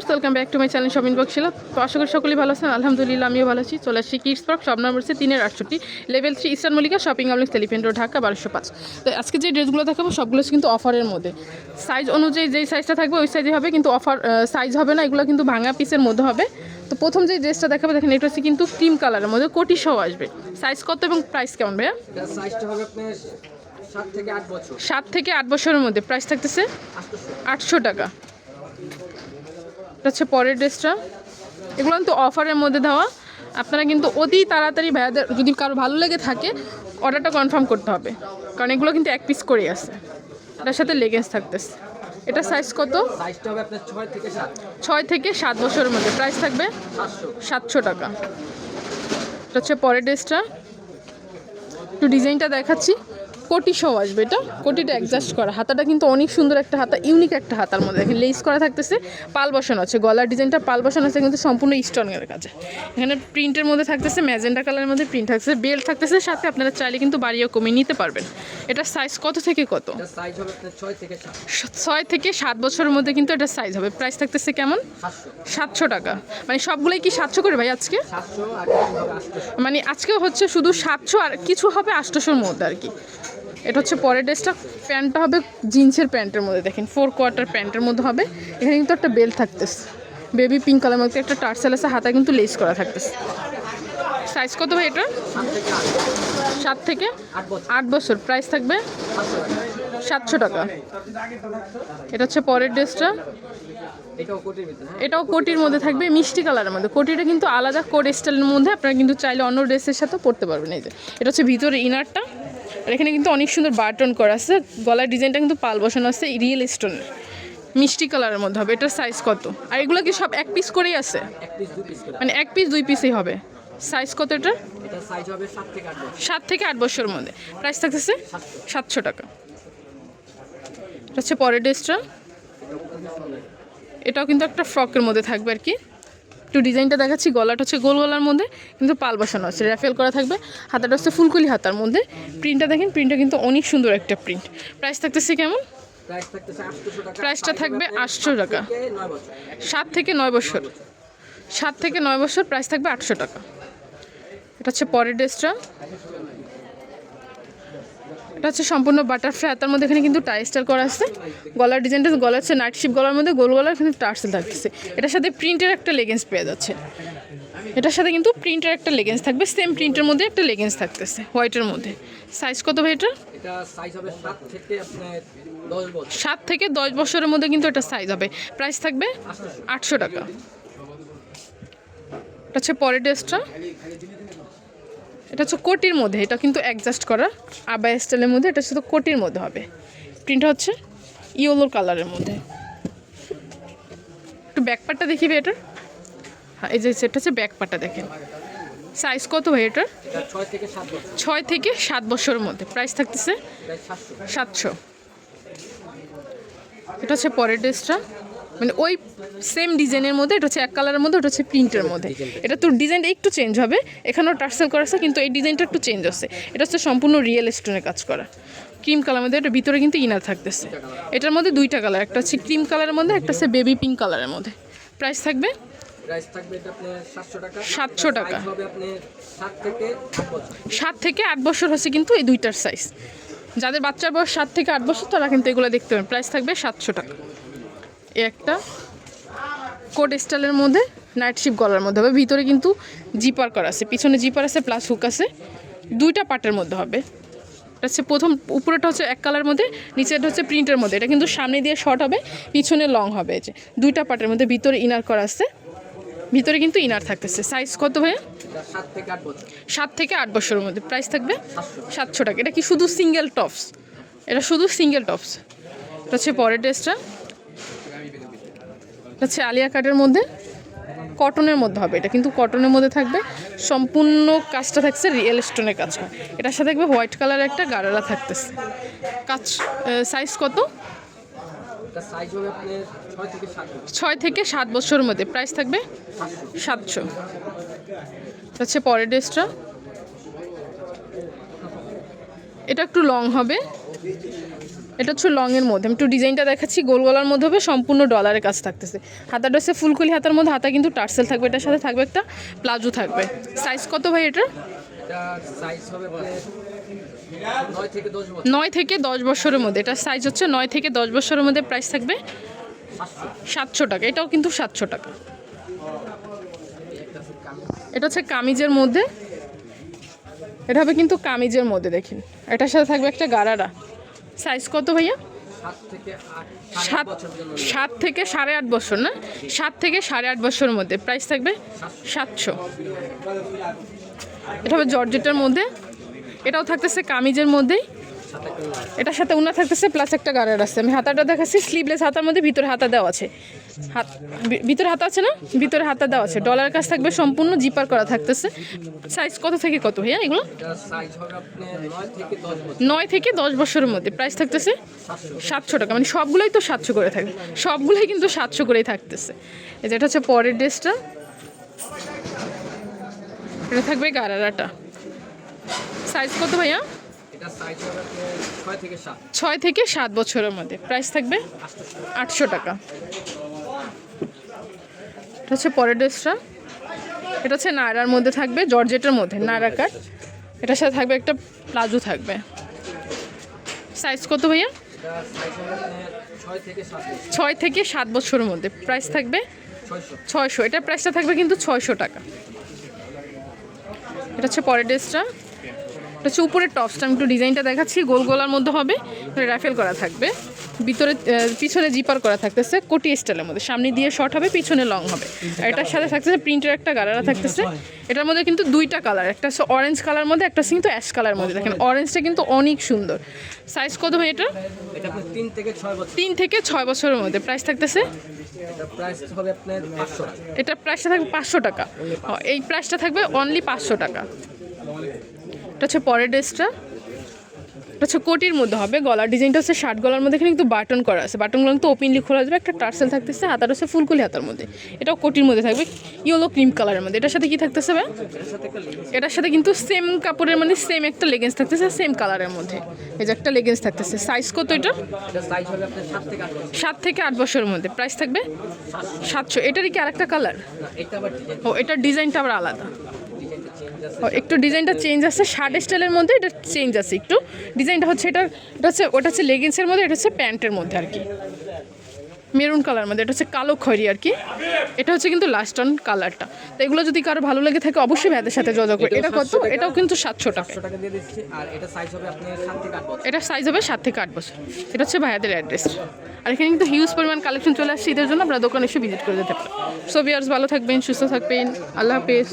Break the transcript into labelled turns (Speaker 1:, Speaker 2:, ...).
Speaker 1: Viewers welcome back to my channel shopping box ছিল তো আশা করি সকলেই ভালো আছেন। আলহামদুলিল্লাহ আমিও ভালো আছি। চলে আসছি কিডস পার্ক সব নম্বর হচ্ছে তিনের আটষট্টি। Level three eastern Mallika shopping complex elephant road Dhaka বারোশো পাঁচ। তো আজকে যে ড্রেসগুলো দেখাবো সবগুলো কিন্তু অফারের মধ্যে। সাইজ অনুযায়ী যেই সাইজটা থাকবে ওই সাইজে হবে কিন্তু অফার সাইজ হবে না এগুলো কিন্তু ভাঙা পিসের মধ্যে হবে। তো প্রথম যে ড্রেসটা দেখাবো দেখেন এটা হচ্ছে কিন্তু ক্রিম কালারের মধ্যে কোটি সহ আসবে। সাইজ কত এবং প্রাইস কেমন ভাইয়া?
Speaker 2: সাইজটা হবে আপনার সাত থেকে আট বছর।
Speaker 1: সাত থেকে আট বছরের মধ্যে। প্রাইস থাকতেছে আটশো টাকা। এটা হচ্ছে পরের ড্রেসটা। এগুলো কিন্তু অফারের মধ্যে দেওয়া। আপনারা কিন্তু অতি তাড়াতাড়ি ভাইয়াদের যদি কারও ভালো লেগে থাকে অর্ডারটা কনফার্ম করতে হবে। কারণ এগুলো কিন্তু এক পিস করেই আছে। এটার সাথে লেগেন্স থাকতেছে। এটা সাইজ কত?
Speaker 2: ছয় থেকে সাত।
Speaker 1: বছরের মধ্যে। প্রাইস থাকবে
Speaker 2: সাতশো।
Speaker 1: সাতশো টাকা। এটা হচ্ছে পরের ড্রেসটা। একটু ডিজাইনটা দেখাচ্ছি। কোটি সহ আসবে এটা? কোটিটা অ্যাডজাস্ট করা। হাতাটা কিন্তু অনেক সুন্দর একটা হাতা ইউনিক একটা হাতার মধ্যে। দেখেন লেস করা থাকতেছে পাল বসানো আছে। গলার ডিজাইনটা পাল বসানো আছে কিন্তু সম্পূর্ণ স্টোনের কাছে এখানে প্রিন্টের মধ্যে থাকতেছে ম্যাজেন্ডা কালারের মধ্যে প্রিন্ট থাকতেছে বেল্ট থাকতেছে সাথে আপনারা চাইলে কিন্তু বাড়িও কমিয়ে নিতে পারবেন। এটা সাইজ কত থেকে কত?
Speaker 2: ছয় থেকে সাত।
Speaker 1: বছরের মধ্যে কিন্তু এটা সাইজ হবে। প্রাইস থাকতেছে কেমন?
Speaker 2: সাতশো।
Speaker 1: টাকা। মানে সবগুলোই কি সাতশো করে ভাই আজকে? মানে আজকে হচ্ছে শুধু সাতশো আর কিছু হবে আটশোশোর মধ্যে আর কি। এটা হচ্ছে পরের ড্রেসটা। প্যান্টটা হবে জিন্সের প্যান্টের মধ্যে, দেখেন ফোর কোয়ার্টার প্যান্টের মধ্যে হবে। এখানে কিন্তু একটা বেল্ট থাকতেছে। বেবি পিঙ্ক কালার মধ্যে একটা টার্সেল আছে হাতা কিন্তু লেস করা থাকতেছে। সাইজ কত ভাই এটা
Speaker 2: সাত থেকে আট বছর।
Speaker 1: প্রাইস থাকবে সাতশো টাকা। এটা হচ্ছে পরের ড্রেসটা।
Speaker 2: এটাও কোটির
Speaker 1: মধ্যে থাকবে, মিষ্টি কালারের মধ্যে। কোটিটা কিন্তু আলাদা কোড স্টাইলের মধ্যে। আপনারা কিন্তু চাইলে অন্য ড্রেসের সাথেও পরতে পারবেন এই যে। এটা হচ্ছে ভিতরে ইনারটা আর এখানে কিন্তু অনেক সুন্দর বাটন করা আছে। গলার ডিজাইনটা কিন্তু পাল বসানো আছে রিয়েল স্টোনের মিষ্টি কালারের মধ্যে হবে এটার সাইজ কত? আর এগুলো কি সব এক পিস করেই আছে? মানে এক পিস দুই পিসই হবে। সাইজ কত এটা
Speaker 2: সাত থেকে আট বছর।
Speaker 1: বছরের মধ্যে। প্রাইস থাকতেছে
Speaker 2: সাতশো।
Speaker 1: সাতশো টাকা। এটা হচ্ছে পরের ড্রেসটা এটাও কিন্তু একটা ফ্রকের মধ্যে থাকবে আর কি। একটু ডিজাইনটা দেখাচ্ছি গলাটা হচ্ছে গোল গলার মধ্যে কিন্তু পাল বসানো আছে র্যাফেল করা থাকবে হাতাটা হচ্ছে ফুলকুলি হাতার মধ্যে। প্রিন্টটা দেখেন প্রিন্টটা কিন্তু অনেক সুন্দর একটা প্রিন্ট। প্রাইস থাকতেছে কেমন? প্রাইসটা থাকবে আটশো টাকা।
Speaker 2: সাত থেকে নয় বছর।
Speaker 1: সাত থেকে নয় বছর প্রাইস থাকবে আটশো টাকা। এটা হচ্ছে পরের ড্রেসটা। এটা হচ্ছে সম্পূর্ণ বাটারফ্লাই তার মধ্যে এখানে কিন্তু টাইস্টার করা আছে। গলার ডিজাইনটা গলা হচ্ছে নাইট শিপ গলার মধ্যে গোল গলার এখানে টার্সেল থাকতেছে। এটার সাথে প্রিন্টের একটা লেগেন্স পেয়ে যাচ্ছে। এটার সাথে কিন্তু প্রিন্টের একটা লেগেন্স থাকবে সেম প্রিন্টের মধ্যে একটা লেগেন্স থাকতেছে হোয়াইটের মধ্যে। সাইজ কত ভাই এটা?
Speaker 2: দশ
Speaker 1: সাত থেকে দশ বছরের মধ্যে কিন্তু এটা সাইজ হবে। প্রাইস থাকবে আটশো টাকা। এটা হচ্ছে পরের ড্রেসটা এটা হচ্ছে কোটির মধ্যে, এটা কিন্তু অ্যাডজাস্ট করা আবাই স্টাইলের মধ্যে, এটা শুধু কোটির মধ্যে হবে। প্রিন্টটা হচ্ছে ইয়েলো কালারের মধ্যে। একটু ব্যাকপারটা দেখিবে এটার। হ্যাঁ এই যে সেটা হচ্ছে ব্যাকপারটা দেখেন। সাইজ কত ভাই এটার?
Speaker 2: ছয় থেকে সাত
Speaker 1: বছরের মধ্যে। প্রাইস থাকতেছে
Speaker 2: সাতশো।
Speaker 1: এটা হচ্ছে পরের ড্রেসটা মানে ওই সেম ডিজাইনের মধ্যে এটা হচ্ছে এক কালারের মধ্যে ওটা হচ্ছে প্রিন্টের মধ্যে। এটা তোর ডিজাইনটা একটু চেঞ্জ হবে। এখানেও টার্সেল করা আছে কিন্তু এই ডিজাইনটা একটু চেঞ্জ আছে। এটা হচ্ছে সম্পূর্ণ রিয়েল স্টোনের কাজ করা। ক্রিম কালার মধ্যে এটা ভিতরে কিন্তু ইনার থাকতেছে। এটার মধ্যে দুইটা কালার একটা হচ্ছে ক্রিম কালারের মধ্যে একটা হচ্ছে বেবি পিঙ্ক কালারের মধ্যে। প্রাইস থাকবে?
Speaker 2: এটা সাতশো টাকা।
Speaker 1: 700 টাকা।
Speaker 2: Size হবে আপনার সাত থেকে আট বছর।
Speaker 1: হচ্ছে কিন্তু এই দুইটার সাইজ যাদের বাচ্চার বয়স সাত থেকে আট বছর তারা কিন্তু এগুলো দেখতে পাবেন প্রাইস থাকবে সাতশো টাকা। একটা। কোড স্টাইলের মধ্যে নাইট শিপ গলার মধ্যে হবে। ভিতরে কিন্তু জিপার করা আছে, পিছনে জিপার আছে প্লাস হুক আছে। দুইটা পার্টের মধ্যে হবে। এটা হচ্ছে প্রথম উপরেটা হচ্ছে এক কালার মধ্যে নিচেটা হচ্ছে প্রিন্টের মধ্যে। এটা কিন্তু সামনে দিয়ে শর্ট হবে, পিছনে লং হবে। যে, দুইটা পার্টের মধ্যে ভিতরে ইনার করা আছে। ভিতরে কিন্তু ইনার থাকতেছে। সাইজ কত
Speaker 2: এটা সাত থেকে আট
Speaker 1: বছরের মধ্যে। প্রাইস থাকবে
Speaker 2: সাতশো
Speaker 1: টাকা। এটা কি শুধু সিঙ্গেল টপস এটা শুধু সিঙ্গেল টপস এটা হচ্ছে পরের ড্রেসটা হচ্ছে আলিয়া কাটের মধ্যে কটনের মধ্যে হবে এটা কিন্তু কটনের মধ্যে থাকবে সম্পূর্ণ কাজটা থাকছে রিয়েল স্টোনের কাজ হয়। এটার সাথে থাকবে হোয়াইট কালার একটা গাড়ারা থাকতেছে। কাজ সাইজ কত?
Speaker 2: ছয় থেকে সাত
Speaker 1: বছরের মধ্যে প্রাইস থাকবে সাতশো। হচ্ছে পরের ড্রেসটা। এটা একটু লং হবে। এটা হচ্ছে লংয়ের মধ্যে। আমি একটু ডিজাইনটা দেখাচ্ছি। গোল গলার মধ্যে হবে সম্পূর্ণ ডলারের কাজ থাকতেছে। হাতাটা হচ্ছে ফুলকুলি হাতার মধ্যে হাতা কিন্তু টার্সেল থাকবে এটার সাথে থাকবে একটা প্লাজো থাকবে। সাইজ কত ভাই এটার?
Speaker 2: এটা নয় থেকে দশ
Speaker 1: বছরের মধ্যে। এটার সাইজ হচ্ছে নয় থেকে দশ বছরের মধ্যে প্রাইস থাকবে সাতশো টাকা। এটাও কিন্তু সাতশো টাকা। এটা হচ্ছে কামিজের মধ্যে। এটা হবে কিন্তু কামিজের মধ্যে দেখেন। এটার সাথে থাকবে একটা গারারা। সাইজ কত ভাইয়া?
Speaker 2: সাত সাত
Speaker 1: থেকে সাড়ে আট বছর না? সাত থেকে সাড়ে আট বছরের মধ্যে। প্রাইস থাকবে? সাতশো। এটা হবে জর্জেটের মধ্যে। এটাও থাকতেছে কামিজের মধ্যেই। এটার সাথে উনা থাকতেছে প্লাস একটা গাড়ার আছে। আমি হাতাটা দেখাচ্ছি স্লিভলেস হাতার মধ্যে ভিতরে হাতা দেওয়া আছে। হাত ভিতরে হাতা আছে না? ভিতরে হাতা দেওয়া আছে। ডলার কাজ থাকবে সম্পূর্ণ জিপার করা থাকতেছে। সাইজ কত থেকে কত ভাইয়া এগুলো?
Speaker 2: নয় থেকে দশ
Speaker 1: থেকে বছরের মধ্যে। প্রাইস থাকতেছে সাতশো টাকা। মানে সবগুলোই তো সাতশো করে থাকবে সবগুলোই কিন্তু সাতশো করেই থাকতেছে। এই যে এটা হচ্ছে পরের ড্রেসটা। এটা থাকবে গারারাটা। সাইজ কত ভাইয়া?
Speaker 2: ছয় থেকে সাত।
Speaker 1: বছরের মধ্যে। প্রাইস থাকবে আটশো টাকা। এটা হচ্ছে পরের ড্রেসটা। এটা হচ্ছে নায়রার মধ্যে থাকবে জর্জেটের মধ্যে নায়রা কাট। এটার সাথে থাকবে একটা প্লাজো থাকবে। সাইজ কত ভাইয়া?
Speaker 2: ছয় থেকে সাত
Speaker 1: বছরের মধ্যে। প্রাইস থাকবে
Speaker 2: ছয়শো।
Speaker 1: এটা প্রাইসটা থাকবে কিন্তু ছয়শো টাকা। এটা হচ্ছে পরের ড্রেসটা। এটা হচ্ছে উপরের টপসটা আমি একটু ডিজাইনটা দেখাচ্ছি গোল গোলার মধ্যে হবে র্যাফেল করা থাকবে। ভিতরে পিছনে জিপার করা থাকতেছে কোটি স্টাইলের মধ্যে। সামনে দিয়ে শর্ট হবে পিছনে লং হবে। এটার সাথে থাকতেছে প্রিন্টের একটা গালারা থাকতেছে। এটার মধ্যে কিন্তু দুইটা কালার একটা হচ্ছে অরেঞ্জ কালার মধ্যে একটা কিন্তু অ্যাশ কালার মধ্যে। দেখেন অরেঞ্জটা কিন্তু অনেক সুন্দর। সাইজ কত হয় এটা
Speaker 2: তিন থেকে ছয়
Speaker 1: বছরের মধ্যে। প্রাইস থাকতেছে?
Speaker 2: এটা
Speaker 1: প্রাইসটা থাকবে পাঁচশো টাকা। এই প্রাইসটা থাকবে অনলি পাঁচশো টাকা। এটা হচ্ছে পরের ড্রেসটা। এটা হচ্ছে কোটির মধ্যে হবে গলার ডিজাইনটা হচ্ছে শার্ট গলার মধ্যে এখানে কিন্তু বাটন করা আছে। বাটনগুলো কিন্তু ওপেনলি খোলা যাবে একটা টার্সেল থাকতেছে হাতার হচ্ছে ফুলকুলি হাতার মধ্যে। এটাও কোটির মধ্যে থাকবে ইয়েলো ক্রিম কালারের মধ্যে। এটার সাথে কি থাকতেছে ভাই?
Speaker 2: এটার সাথে
Speaker 1: কিন্তু সেম কাপড়ের মানে সেম একটা লেগেন্স থাকতেছে সেম কালারের মধ্যে। এই যে একটা লেগেন্স থাকতেছে। সাইজ কত এটা
Speaker 2: সাত থেকে আট
Speaker 1: বছরের মধ্যে। প্রাইস থাকবে সাতশো। এটারই কি আরেকটা কালার ও এটার ডিজাইনটা আবার আলাদা
Speaker 2: ডিজাইনটা চেঞ্জ আছে
Speaker 1: ও, একটু ডিজাইনটা চেঞ্জ আছে শার্ট স্টাইলের মধ্যে এটা চেঞ্জ আছে একটু। ডিজাইনটা হচ্ছে এটা এটা হচ্ছে ওটা হচ্ছে লেগিংসের মধ্যে এটা হচ্ছে প্যান্টের মধ্যে আর কি। মেরুন কালার মধ্যে এটা হচ্ছে কালো খয়রি আর কি। এটা হচ্ছে কিন্তু লাস্ট অন কালারটা তো এগুলো যদি কারও ভালো লেগে থাকে অবশ্যই ভ্যাদের সাথে যোগাযোগ করবে এটা কত? এটাও কিন্তু সাতশো টাকা।
Speaker 2: এটা সাইজ হবে সাত থেকে আট বছর।
Speaker 1: এটা সাইজ হবে সাত থেকে আট বছর। এটা হচ্ছে ভাইয়াদের অ্যাড্রেস আর এখানে কিন্তু হিউজ পরিমাণ কালেকশন চলে আসছে ঈদের জন্য। আপনারা দোকানে এসে ভিজিট করে যেতে পারেন। সো ভিয়ার্স ভালো থাকবেন সুস্থ থাকবেন। আল্লাহ হাফেজ।